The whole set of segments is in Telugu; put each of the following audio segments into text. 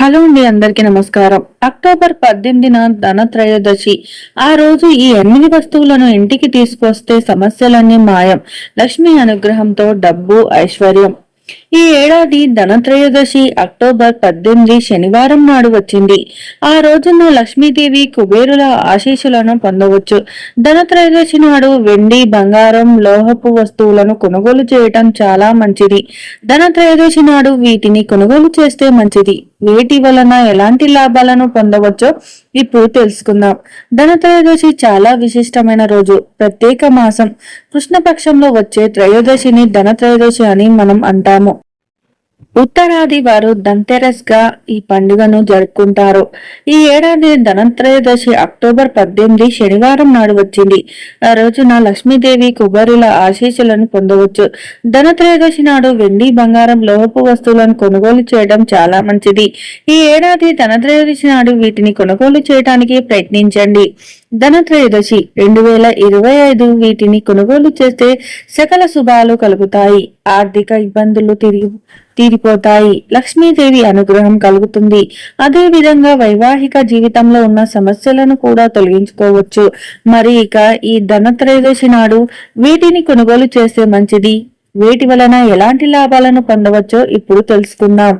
హలో అండి అందరికీ నమస్కారం. అక్టోబర్ పద్దెనిమిదిన ధనత్రయోదశి. ఆ రోజు ఈ ఎనిమిది వస్తువులను ఇంటికి తీసుకొస్తే సమస్యలన్నీ మాయం. లక్ష్మి అనుగ్రహంతో డబ్బు ఐశ్వర్యం. ఈ ఏడాది ధనత్రయోదశి అక్టోబర్ పద్దెనిమిది శనివారం నాడు వచ్చింది. ఆ రోజున లక్ష్మీదేవి కుబేరుల ఆశీస్సులను పొందవచ్చు. ధనత్రయోదశి నాడు వెండి బంగారం లోహపు వస్తువులను కొనుగోలు చేయటం చాలా మంచిది. ధనత్రయోదశి నాడు వీటిని కొనుగోలు చేస్తే మంచిది. వేటి వలన ఎలాంటి లాభాలను పొందవచ్చో ఇప్పుడు తెలుసుకుందాం. ధనత్రయోదశి చాలా విశిష్టమైన రోజు. ప్రత్యేక మాసం. కృష్ణపక్షంలో వచ్చే త్రయోదశిని ధనత్రయోదశి అని మనం అంటాము. ఉత్తరాది వారు ధన్తెరస్గా ఈ పండుగను జరుపుకుంటారు. ఈ ఏడాది ధనంత్రయోదశి అక్టోబర్ పద్దెనిమిది శనివారం నాడు వచ్చింది. ఆ రోజున లక్ష్మీదేవి కుబరుల ఆశీస్సులను పొందవచ్చు. ధనత్రయోదశి నాడు వెండి బంగారం లోహపు వస్తువులను కొనుగోలు చేయడం చాలా మంచిది. ఈ ఏడాది ధనత్రయోదశి నాడు వీటిని కొనుగోలు చేయడానికి ప్రయత్నించండి. ధనత్రయోదశి రెండు వేల ఇరవై ఐదు వీటిని కొనుగోలు చేస్తే సకల శుభాలు కలుగుతాయి. ఆర్థిక ఇబ్బందులు తిరిగి తీరిపోతాయి. లక్ష్మీదేవి అనుగ్రహం కలుగుతుంది. అదే విధంగా వైవాహిక జీవితంలో ఉన్న సమస్యలను కూడా తొలగించుకోవచ్చు. మరి ఇక ఈ ధనత్రయోదశి నాడు వీటిని కొనుగోలు చేస్తే మంచిది. వీటి వలన ఎలాంటి లాభాలను పొందవచ్చో ఇప్పుడు తెలుసుకుందాం.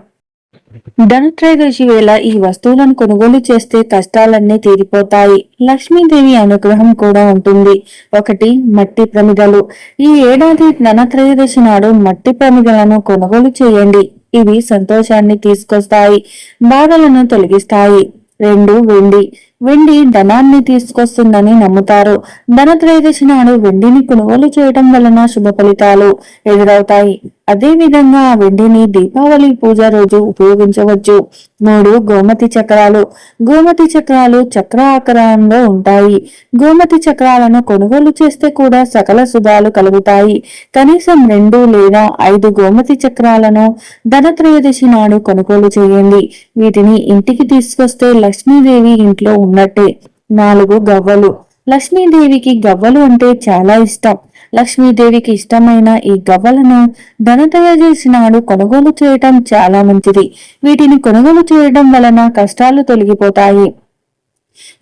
ధనత్రయోదశి వేళ ఈ వస్తువులను కొనుగోలు చేస్తే కష్టాలన్నీ తీరిపోతాయి. లక్ష్మీదేవి అనుగ్రహం కూడా ఉంటుంది. ఒకటి మట్టి ప్రమిదలు. ఈ ఏడాది ధనత్రయోదశి నాడు మట్టి ప్రమిదలను కొనుగోలు చేయండి. ఇవి సంతోషాన్ని తీసుకొస్తాయి. బాధలను తొలగిస్తాయి. రెండు వెండి. వెండి ధనాన్ని తీసుకొస్తుందని నమ్ముతారు. ధనత్రయోదశి నాడు వెండిని కొనుగోలు చేయడం వలన శుభ ఫలితాలు ఎదురవుతాయి. అదే విధంగా ఆ వెండిని దీపావళి పూజ రోజు ఉపయోగించవచ్చు. మూడు గోమతి చక్రాలు. గోమతి చక్రాలు చక్ర ఆకారంలో ఉంటాయి. గోమతి చక్రాలను కొనుగోలు చేస్తే కూడా సకల శుభాలు కలుగుతాయి. కనీసం రెండు లేదా ఐదు గోమతి చక్రాలను ధనత్రయోదశి నాడు కొనుగోలు చేయండి. వీటిని ఇంటికి తీసుకొస్తే లక్ష్మీదేవి ఇంట్లో ఉన్నట్టే. నాలుగు గవ్వలు. లక్ష్మీదేవికి గవ్వలు అంటే చాలా ఇష్టం. లక్ష్మీదేవికి ఇష్టమైన ఈ గవ్వలను ధనత్రయోదశి నాడు కొనుగోలు చేయటం చాలా మంచిది. వీటిని కొనుగోలు చేయడం వలన కష్టాలు తొలగిపోతాయి.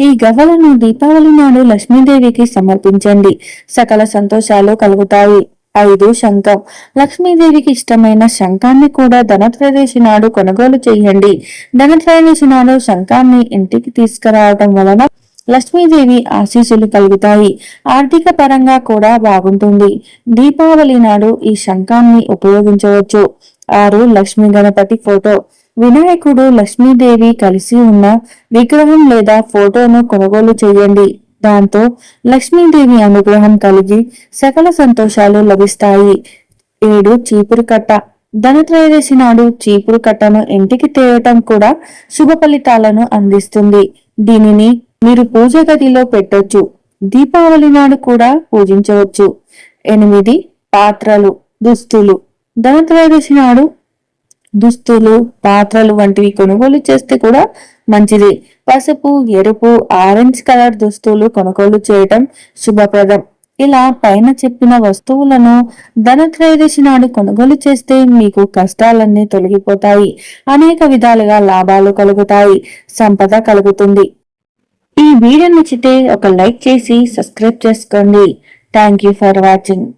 ఈ గవ్వలను దీపావళి నాడు లక్ష్మీదేవికి సమర్పించండి. సకల సంతోషాలు కలుగుతాయి. ఐదు శంఖం. లక్ష్మీదేవికి ఇష్టమైన శంఖాన్ని కూడా ధనత్రయోదశి నాడు కొనుగోలు చేయండి. ధనత్రయోదశి నాడు శంఖాన్ని ఇంటికి తీసుకురావడం వలన లక్ష్మీదేవి ఆశీస్సులు కలుగుతాయి. ఆర్థిక పరంగా కూడా బాగుంటుంది. దీపావళి నాడు ఈ శంఖాన్ని ఉపయోగించవచ్చు. ఆరు లక్ష్మీ గణపతి ఫోటో. వినాయకుడు లక్ష్మీదేవి కలిసి ఉన్న విగ్రహం లేదా ఫోటోను కొనుగోలు చేయండి. దాంతో లక్ష్మీదేవి అనుగ్రహం కలిగి సకల సంతోషాలు లభిస్తాయి. ఏడు చీపురు కట్ట. ధనత్రయోదశి నాడు చీపురు కట్టను ఇంటికి తేవటం కూడా శుభ ఫలితాలను అందిస్తుంది. దీనిని మీరు పూజ గదిలో పెట్టొచ్చు. దీపావళి నాడు కూడా పూజించవచ్చు. ఎనిమిది పాత్రలు. దుస్తులు. ధనత్రయోదశి నాడు దుస్తులు పాత్రలు వంటివి కొనుగోలు చేస్తే కూడా మంచిది. పసుపు ఎరుపు ఆరెంజ్ కలర్ దుస్తులు కొనుగోలు చేయటం శుభప్రదం. ఇలా పైన చెప్పిన వస్తువులను ధనత్రయోదశి నాడు కొనుగోలు చేస్తే మీకు కష్టాలన్నీ తొలగిపోతాయి. అనేక విధాలుగా లాభాలు కలుగుతాయి. సంపద కలుగుతుంది. ఈ వీడియో నచ్చితే ఒక లైక్ చేసి సబ్స్క్రైబ్ చేసుకోండి. Thank you for watching.